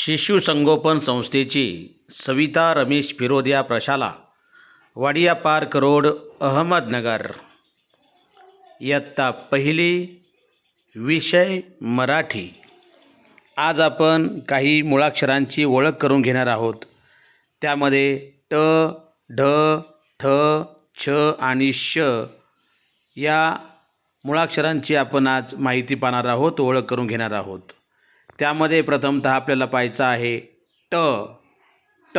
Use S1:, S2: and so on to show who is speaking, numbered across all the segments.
S1: शिशु संगोपन संस्थेची सविता रमेश फिरोदिया प्रशाला वाडिया पार्क रोड अहमदनगर. इयत्ता पहिली विषय मराठी. आज आपण काही मुळाक्षरांची ओळख करून घेणार आहोत. त्यामध्ये ट ढ ठ छ आणि श या मुळाक्षरांची आपण आज माहिती पाहणार आहोत ओळख करून घेणार आहोत. त्यामध्ये प्रथमतः आपल्याला पाहायचं आहे ट. ट.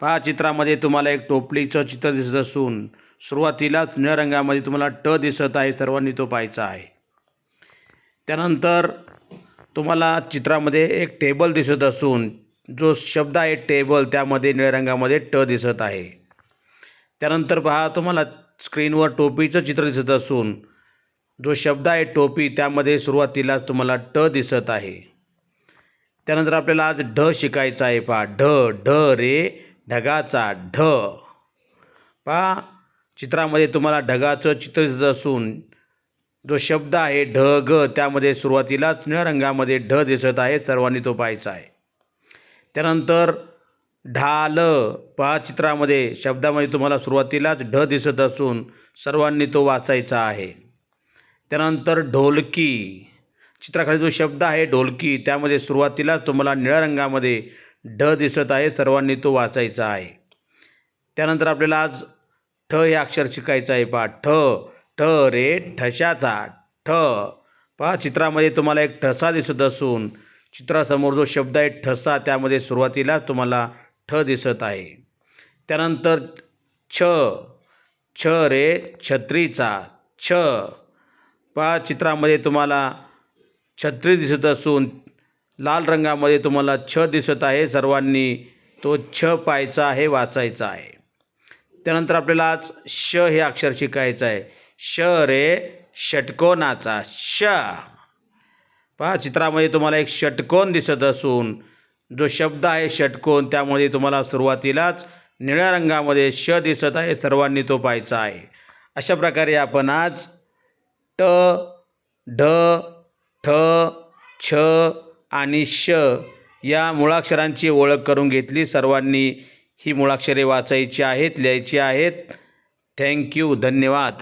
S1: पहा चित्रामध्ये तुम्हाला एक टोपलीचं चित्र दिसत असून सुरुवातीलाच निळ्या रंगामध्ये तुम्हाला ट दिसत आहे सर्वांनी तो पाहायचा आहे. त्यानंतर तुम्हाला चित्रामध्ये एक टेबल दिसत असून जो शब्द आहे टेबल त्यामध्ये निळ्या रंगामध्ये ट दिसत आहे. त्यानंतर पहा तुम्हाला स्क्रीनवर टोपीचं चित्र दिसत असून जो शब्द आहे टोपी त्यामध्ये सुरुवातीलाच तुम्हाला ट दिसत आहे. त्यानंतर आपल्याला आज ढ शिकायचा आहे. पहा ढ ढ रे ढगाचा ढ. पहा चित्रामध्ये तुम्हाला ढगाचं चित्र दिसत असून जो शब्द आहे ढ ग त्यामध्ये सुरुवातीलाच निळ्या रंगामध्ये ढ दिसत आहे सर्वांनी तो पाहायचा आहे. त्यानंतर ढाल पहा चित्रामध्ये शब्दामध्ये तुम्हाला सुरुवातीलाच ढ दिसत असून सर्वांनी तो वाचायचा आहे. त्यानंतर ढोलकी. चित्राखाली जो शब्द आहे ढोलकी त्यामध्ये सुरुवातीलाच तुम्हाला निळ्या रंगामध्ये ढ दिसत आहे सर्वांनी तो वाचायचा आहे. त्यानंतर आपल्याला आज ठ हे अक्षर शिकायचं आहे पहा. ठ ठ रे ठशाचा ठ. पहा चित्रामध्ये तुम्हाला एक ठसा दिसत असून चित्रासमोर जो शब्द आहे ठसा त्यामध्ये सुरुवातीलाच तुम्हाला ठ दिसत आहे. त्यानंतर छ छ रे छत्रीचा छ. पहा चित्रामध्ये तुम्हाला छत्री दिसत असून लाल रंगामध्ये तुम्हाला छ दिसत आहे. सर्वांनी तो छ पाहायचा आहे वाचायचा आहे. त्यानंतर आपल्याला आज श हे अक्षर शिकायचं आहे. श रे षटकोनाचा श. पहा चित्रामध्ये तुम्हाला एक षटकोन दिसत असून जो शब्द आहे षटकोन त्यामध्ये तुम्हाला सुरुवातीलाच निळ्या रंगामध्ये श दिसत आहे. सर्वांनी तो पाहायचा आहे. अशा प्रकारे आपण आज ट ढ ठ छ आणि श या मुळाक्षरांची ओळख करून घेतली. सर्वांनी ही मुळाक्षरे वाचायची आहेत लिहायची आहेत. थँक्यू धन्यवाद.